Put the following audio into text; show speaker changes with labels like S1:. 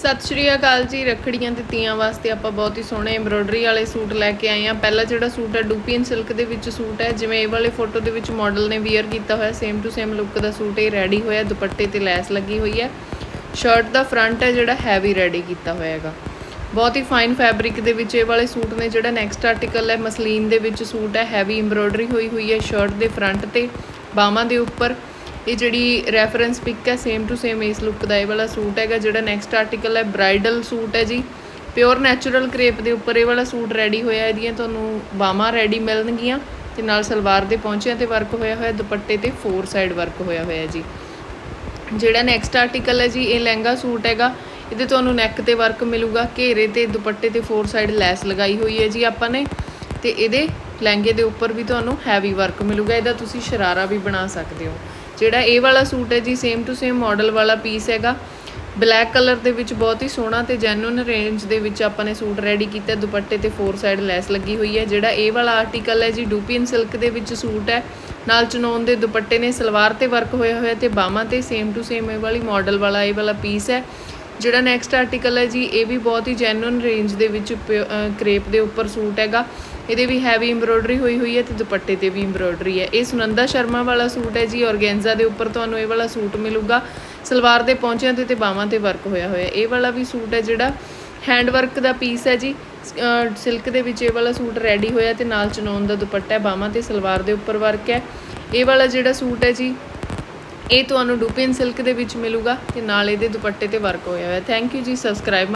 S1: ਸਤਿ ਸ਼੍ਰੀ ਅਕਾਲ ਜੀ, ਰੱਖੜੀਆਂ ਤੇ ਤੀਆਂ ਵਾਸਤੇ ਆਪਾਂ ਬਹੁਤ ਹੀ ਸੋਹਣੇ ਐਮਬ੍ਰੋਇਡਰੀ ਵਾਲੇ ਸੂਟ ਲੈ ਕੇ ਆਏ ਆ ਪਹਿਲਾ ਜਿਹੜਾ ਸੂਟ ਹੈ ਡੂਪੀਨ ਸਿਲਕ ਦੇ ਵਿੱਚ ਸੂਟ ਹੈ, ਜਿਵੇਂ ਇਹ ਵਾਲੇ ਫੋਟੋ ਦੇ ਵਿੱਚ ਮਾਡਲ ਨੇ ਵੀਅਰ ਕੀਤਾ ਹੋਇਆ ਸੇਮ ਟੂ ਸੇਮ ਲੁੱਕ ਦਾ ਸੂਟ ਇਹ ਰੈਡੀ ਹੋਇਆ, ਦੁਪੱਟੇ ਤੇ ਲੈਸ ਲੱਗੀ ਹੋਈ ਹੈ। ਸ਼ਰਟ ਦਾ ਫਰੰਟ ਹੈ ਜਿਹੜਾ ਹੈਵੀ ਰੈਡੀ ਕੀਤਾ ਹੋਇਆ ਹੈਗਾ। ਬਹੁਤ ਹੀ ਫਾਈਨ ਫੈਬਰਿਕ ਦੇ ਵਿੱਚ ਇਹ ਵਾਲੇ ਸੂਟ ਨੇ, ਜਿਹੜਾ ਨੈਕਸਟ ਆਰਟੀਕਲ ਹੈ, ਮਸਲੀਨ ਦੇ ਵਿੱਚ ਸੂਟ ਹੈ ਹੈਵੀ ਐਮਬ੍ਰੋਇਡਰੀ ਹੋਈ ਹੋਈ ਹੈ ਸ਼ਰਟ ਦੇ ਫਰੰਟ ਤੇ ਬਾਹਾਂ ਦੇ ਉੱਪਰ। ਇਹ ਜਿਹੜੀ ਰੈਫਰੈਂਸ ਪਿਕ ਹੈ ਸੇਮ ਟੂ ਸੇਮ ਇਸ ਲੁੱਕ ਦਾ ਇਹ ਵਾਲਾ ਸੂਟ ਹੈਗਾ, ਜਿਹੜਾ ਨੈਕਸਟ ਆਰਟੀਕਲ ਹੈ ਬ੍ਰਾਈਡਲ ਸੂਟ ਹੈ ਜੀ। ਪਿਓਰ ਨੈਚੁਰਲ ਕ੍ਰੇਪ ਦੇ ਉੱਪਰ ਇਹ ਵਾਲਾ ਸੂਟ ਰੈਡੀ ਹੋਇਆ, ਇਹਦੀਆਂ ਤੁਹਾਨੂੰ ਬਾਹਾਂ ਰੈਡੀ ਮਿਲਣਗੀਆਂ ਤੇ ਨਾਲ ਸਲਵਾਰ ਦੇ ਪਹੁੰਚਿਆਂ ਤੇ ਵਰਕ ਹੋਇਆ ਹੋਇਆ, ਦੁਪੱਟੇ ਤੇ ਫੋਰ ਸਾਈਡ ਵਰਕ ਹੋਇਆ ਹੋਇਆ ਜੀ। ਜਿਹੜਾ ਨੈਕਸਟ ਆਰਟੀਕਲ ਹੈ ਜੀ, ਇਹ ਲਹਿੰਗਾ ਸੂਟ ਹੈਗਾ, ਇਹਦੇ ਤੁਹਾਨੂੰ ਨੈਕ ਤੇ ਵਰਕ ਮਿਲੂਗਾ, ਘੇਰੇ ਤੇ, ਦੁਪੱਟੇ ਤੇ ਫੋਰ ਸਾਈਡ ਲੈਸ ਲਗਾਈ ਹੋਈ ਹੈ ਜੀ ਆਪਾਂ ਨੇ, ਤੇ ਇਹਦੇ ਲਹਿੰਗੇ ਦੇ ਉੱਪਰ ਵੀ ਤੁਹਾਨੂੰ ਹੈਵੀ ਵਰਕ ਮਿਲੂਗਾ, ਇਹਦਾ ਤੁਸੀਂ ਸ਼ਰਾਰਾ ਵੀ ਬਣਾ ਸਕਦੇ ਹੋ। ਜਿਹੜਾ ਇਹ ਵਾਲਾ ਸੂਟ ਹੈ ਜੀ ਸੇਮ ਟੂ ਸੇਮ ਮਾਡਲ ਵਾਲਾ ਪੀਸ ਹੈਗਾ। ਬਲੈਕ ਕਲਰ ਦੇ ਵਿੱਚ ਬਹੁਤ ਹੀ ਸੋਹਣਾ ਤੇ ਜੈਨੂਨ ਰੇਂਜ ਦੇ ਵਿੱਚ ਆਪਾਂ ਨੇ ਸੂਟ ਰੈਡੀ ਕੀਤਾ। ਦੁਪੱਟੇ ਤੇ ਫੋਰ ਸਾਈਡ ਲੈਸ ਲੱਗੀ ਹੋਈ ਹੈ। ਜਿਹੜਾ ਇਹ ਵਾਲਾ ਆਰਟੀਕਲ ਹੈ ਜੀ ਡੂਪੀਨ ਸਿਲਕ ਦੇ ਵਿੱਚ ਸੂਟ ਹੈ। ਨਾਲ ਚਨੋਨ ਦੇ ਦੁਪੱਟੇ ਨੇ ਸਲਵਾਰ ਤੇ ਵਰਕ ਹੋਇਆ ਹੋਇਆ ਤੇ ਬਾਹਾਂ ਤੇ ਸੇਮ ਟੂ ਸੇਮ ਇਹ ਵਾਲੀ ਮਾਡਲ ਵਾਲਾ ਇਹ ਵਾਲਾ ਪੀਸ ਹੈ। ਜਿਹੜਾ ਨੈਕਸਟ ਆਰਟੀਕਲ ਹੈ ਜੀ, ਇਹ ਵੀ ਬਹੁਤ ਹੀ ਜੈਨੂਨ ਰੇਂਜ ਦੇ ਵਿੱਚ ਕ੍ਰੇਪ ਦੇ ਉੱਪਰ ਸੂਟ ਹੈਗਾ। ਇਹਦੇ ਵੀ ਹੈਵੀ ਐਮਬ੍ਰੋਇਡਰੀ ਹੋਈ ਹੋਈ ਹੈ ਤੇ ਦੁਪੱਟੇ ਤੇ ਵੀ ਐਮਬ੍ਰੋਇਡਰੀ ਹੈ। ਇਹ ਸੁਨੰਦਾ ਸ਼ਰਮਾ ਵਾਲਾ ਸੂਟ ਹੈ ਜੀ, ਔਰਗੈਂਜ਼ਾ ਦੇ ਉੱਪਰ ਤੁਹਾਨੂੰ ਇਹ ਵਾਲਾ ਸੂਟ ਮਿਲੂਗਾ। ਸਲਵਾਰ ਦੇ ਪਹੁੰਚਿਆਂ ਤੇ ਤੇ ਬਾਹਾਂ ਤੇ ਵਰਕ ਹੋਇਆ ਹੋਇਆ। ਇਹ ਵਾਲਾ ਵੀ ਸੂਟ ਹੈ ਜਿਹੜਾ ਹੈਂਡ ਵਰਕ ਦਾ ਪੀਸ ਹੈ ਜੀ। ਸਿਲਕ ਦੇ ਵਿੱਚ ਇਹ ਵਾਲਾ ਸੂਟ ਰੈਡੀ ਹੋਇਆ ਤੇ ਨਾਲ ਚਨੋਨ ਦਾ ਦੁਪੱਟਾ ਹੈ। ਬਾਹਾਂ ਤੇ ਸਲਵਾਰ ਦੇ ਉੱਪਰ ਵਰਕ ਹੈ। ਇਹ ਵਾਲਾ ਜਿਹੜਾ ਸੂਟ ਹੈ ਜੀ ਇਹ ਤੁਹਾਨੂੰ ਡੂਪਿਨ ਸਿਲਕ ਦੇ ਵਿੱਚ ਮਿਲੂਗਾ ਤੇ ਨਾਲ ਇਹਦੇ ਦੁਪੱਟੇ ਤੇ ਵਰਕ ਹੋਇਆ ਹੋਇਆ। ਥੈਂਕ ਯੂ ਜੀ ਸਬਸਕ੍ਰਾਈਬ